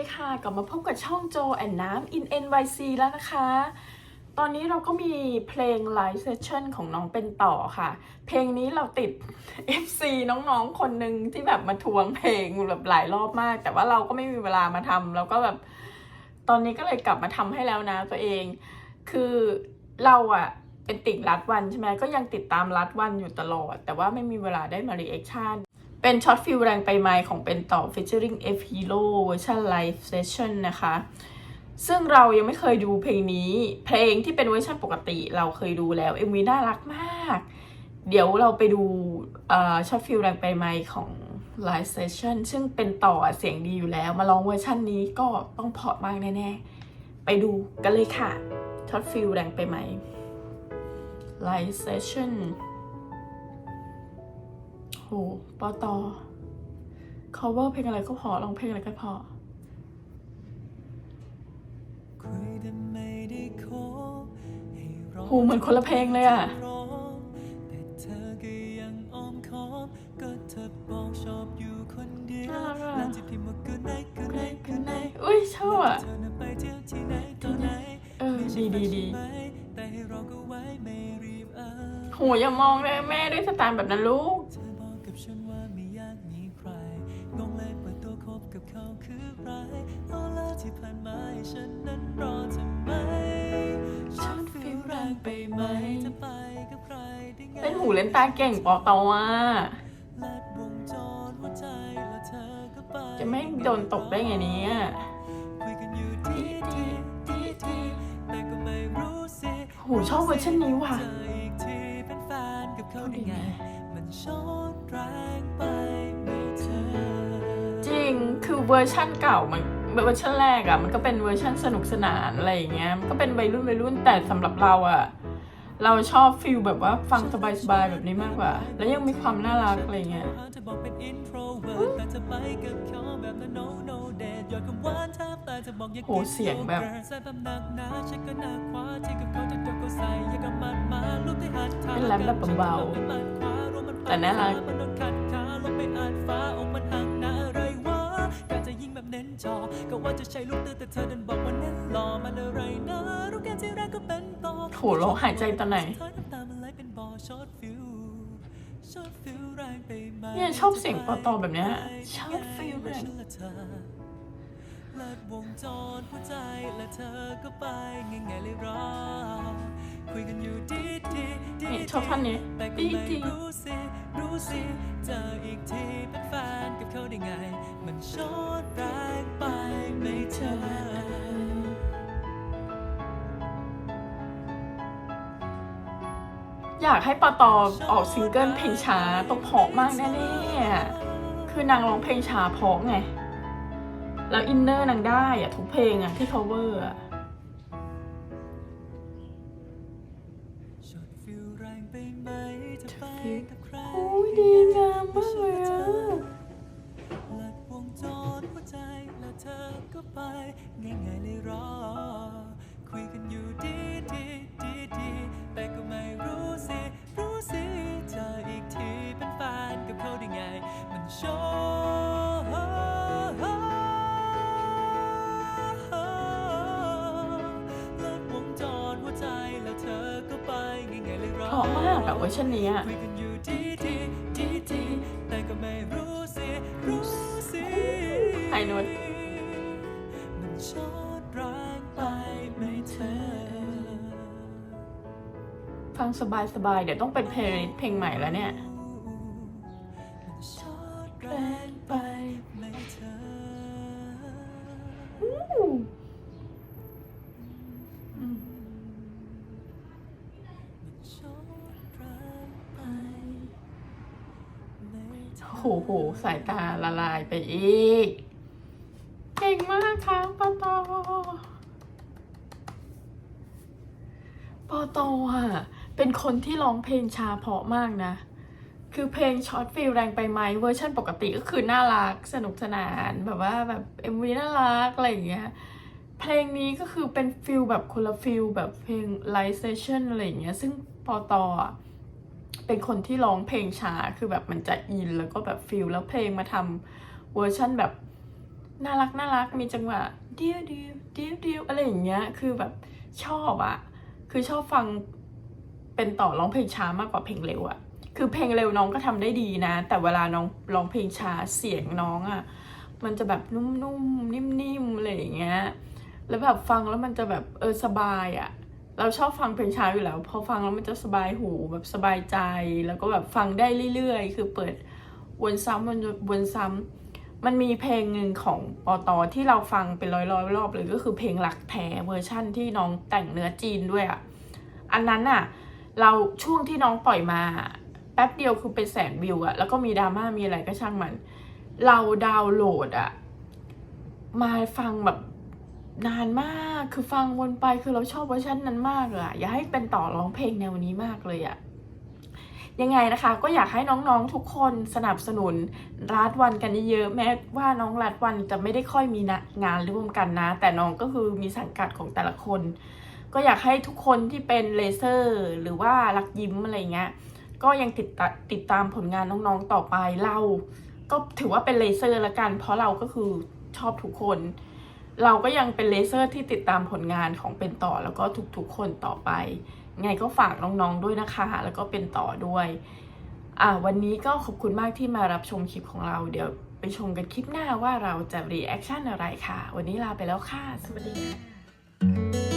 ดีค่ะ กลับมาพบกับช่องโจแอนน้ำ in NYC แล้วนะคะ ตอนนี้เราก็มีเพลง Live Session ของน้องเป็นต่อค่ะ เพลงนี้เราติด FC น้องๆ คนหนึ่งที่แบบมาทวงเพลงแบบหลายรอบมาก แต่ว่าเราก็ไม่มีเวลามาทำเราก็แบบ ตอนนี้ก็เลยกลับมาทำให้แล้วนะตัวเอง คือเราอะเป็นติ่งรัดวันใช่ไหมก็ยังติดตามรัดวันอยู่ตลอด แต่ว่าไม่มีเวลาได้มารีแอคชั่น เป็นช็อตฟิลแรงไปไมของเป็นต่อ featuring F Hero เวอร์ชัน live session นะคะ ซึ่งเรายังไม่เคยดูเพลงนี้ เพลงที่เป็นเวอร์ชันปกติเราเคยดูแล้ว MV น่ารักมาก เดี๋ยวเราไปดูช็อตฟิลแรงไปไมของ live session ซึ่งเป็นต่อเสียงดีอยู่แล้ว มาลองเวอร์ชันนี้ก็ต้องเพาะมากแน่ๆ ไปดูกันเลยค่ะช็อตฟิลแรงไปไหม live session โหปอตอ cover เพลงอะไรก็พอร้องเพลงอะไรก็พอคุยแต่ไม่ได้ขอให้รอโหเหมือนคนละเพลงเลยอะรอแต่เธอก็ยังอ้อมค้อมก็เธอบอกชอบอยู่คนเดียวน่ารักอะหลังจากที่เมื่อคืนไหนคืนไหนคืนไหนอุ้ยชอบอะเธอน่ะไปเที่ยวที่ไหนตอนไหนเออไม่ใช่ดีดีแฟนดีใช่ไหมแต่ให้รอก็ไว้ไม่รีบเออโหอย่ามองเลยแม่ด้วยสไตล์แบบนั้นลูกเธอบอ กกับฉันว่าไม่อยากมีใครงงเลยเปิดตัวคบกับเขาคือไรเอาละที่ผ่านมาให้ฉันนั้นรอทำไม ฉันฟีลแรงไปไหมจะไปกับใครได้ไงเล่นหูเล่นตาเก่งปอตออะลัดวงจรหัวใจแล้วเธอก็ไปจะไม่โดนตกได้ไงเนี้คุยกันอยู่ที่ที่ที่ที่แต่ก็ไม่รู้สิโหชอบเวอร์ชันนี้ว่ะเจออีกทีเป็นแฟนกับเขาได้ไง มันช็อตแรงไปไม่เธอจริงคือเวอร์ชั่นเก่ามันเวอร์ชันแรกอะมันก็เป็นเวอร์ชันสนุกสนานอะไรอย่างเงี้ยมันก็เป็นวัยรุ่นวัยรุ่นแต่สำหรับเราอะเราชอบฟิลแบบว่าฟังสบายๆแบบนี้มากกว่า แล้วยังมีความน่ารักอะไรเงี้ยจะบอกเป็น introvert แต่จะไปกับเขาแบบนั้น no no date ยอดคำหวานแทบตายจะบอกอย่าโหเสียงแบบใส่แบบหนักหนาฉันก็หนักขวาที่กับเขาจะโดนก็ใส่อย่ากับมันมาลูกที่หัดเท้าเป็นแรปแบบเบาๆ ฉันก็ลงไปมัดขวาร่วมมันแต่น่ารักมันโดนขัดขาลงไปอ่านฟ้าอกมันห่างหน้าอะไรวะการจะยิงแบบเน้นจอก็ว่าจะใช้ลูกตื้อแต่เธอดันบอกว่าเน้นหล่อมันอะไรนะรู้แค่ที่แรกก็เป็นต่อโหเราหายใจตอนไหนเธอน้ำตามันไหลเป็นบ่อช็อตฟิวช็อตฟิวแรงไปไหมเนี่ยชอบเสียงปอตอแบบเนี้ยช็อตฟิลแรงฉันและเธอลัดวงจรหัวใจและเธอก็ไปง่ายๆเลยรอคุยกันอยู่ดีดีดีนี่ ชอบท่อนนี้แต่ก็ดีไม่ดีรู้สิรู้สิเจออีกทีเป็นแฟนกับเขาได้ไง มันช็อตแรงไปไม่เธออยากให้ปอตอออกซิงเกิลเพลงช้าต้องเพราะมากแน่ๆคือนางร้องเพลงช้าเพราะไง แล้วอินเนอร์นางได้อะทุกเพลงอะที่ cover อะ มากเลยอะลัดวงจรหัวใจแล้วเธอก็ไปง่ายๆเลยรอ คุยกันอยู่ดีดีดีดีแต่ก็ไม่รู้สิ รู้สิเจออีกทีเป็นแฟนกับเขาได้ไง มันโชลัดวงจรหัวใจแล้วเธอก็ไปง่าเลยรอเพราะมากอะเวอร์ชันนี้อะ รู้สิรู้สิไอ้นุชมันชอดแรงไปไม่เธอ ฟังสบายๆเดี๋ยวต้องเป็นเพลงเพลงใหม่แล้วเนี่ย โอ้โหสายตาละลายไปอีก เก่งมากค่ะปอตอปอตออะ เป็นคนที่ร้องเพลงชาเพาะมากนะ คือเพลงช็อตฟิลแรงไปไหมเวอร์ชันปกติก็คือน่ารักสนุกสนานแบบว่าแบบเอ็มวีน่ารักอะไรอย่างเงี้ยเพลงนี้ก็คือเป็นฟิลแบบคนละฟิลแบบเพลงไลฟ์เซชั่นอะไรอย่างเงี้ยซึ่งปอตอะ เป็นคนที่ร้องเพลงช้าคือแบบมันจะอินแล้วก็แบบฟิลแล้วเพลงมาทำเวอร์ชั่นแบบน่ารักน่ารักมีจังหวะเดียวเดียวเดียวเดียวอะไรอย่างเงี้ยคือแบบชอบอะคือชอบฟังเป็นต่อร้องเพลงช้ามากกว่าเพลงเร็วอะคือเพลงเร็วน้องก็ทำได้ดีนะ แต่เวลาน้องร้องเพลงช้าเสียงน้องอะมันจะแบบนุ่มๆนิ่มๆอะไรอย่างเงี้ยแล้วแบบฟังแล้วมันจะแบบเออสบายอะ เราชอบฟังเพลงช้าอยู่แล้ว พอฟังแล้วมันจะสบายหูแบบสบายใจ แล้วก็แบบฟังได้เรื่อยๆ คือเปิดวนซ้ำวนวนซ้ำมันมีเพลงหนึ่งของปอตอที่เราฟังเป็นร้อยๆรอบเลยก็คือเพลงหลักแท้เวอร์ชั่นที่น้องแต่งเนื้อจีนด้วยอะอันนั้นอะเราช่วงที่น้องปล่อยมาแป๊บเดียวคือเป็นแสนวิวอะแล้วก็มีดราม่ามีอะไรก็ช่างมัน เราดาวน์โหลดอะมาฟังแบบ นานมาก คือฟังวนไป คือเราชอบเวอร์ชันนั้นมากเลยอะอยากให้เป็นต่อร้องเพลงแนวนี้มากเลยอะยังไงนะคะ ก็อยากให้น้องๆทุกคนสนับสนุนรัดวันกันเยอะๆแม้ว่าน้องรัดวันจะไม่ได้ค่อยมีนะงานร่วมกันนะ แต่น้องก็คือมีสังกัดของแต่ละคน ก็อยากให้ทุกคนที่เป็นเลเซอร์ หรือว่ารักยิ้มอะไรเงี้ยก็ยังติดตาติดตามผลงานน้องๆต่อไปเรา ก็ถือว่าเป็นเลเซอร์ละกัน เพราะเราก็คือชอบทุกคน เราก็ยังเป็นเลเซอร์ที่ติดตามผลงานของเป็นต่อแล้วก็ทุกๆคนต่อไป ไงก็ฝากน้องๆด้วยนะคะ แล้วก็เป็นต่อด้วย อ่าวันนี้ก็ขอบคุณมากที่มารับชมคลิปของเรา เดี๋ยวไปชมกันคลิปหน้าว่าเราจะรีแอคชั่นอะไรค่ะ วันนี้ลาไปแล้วค่ะ สวัสดีค่ะ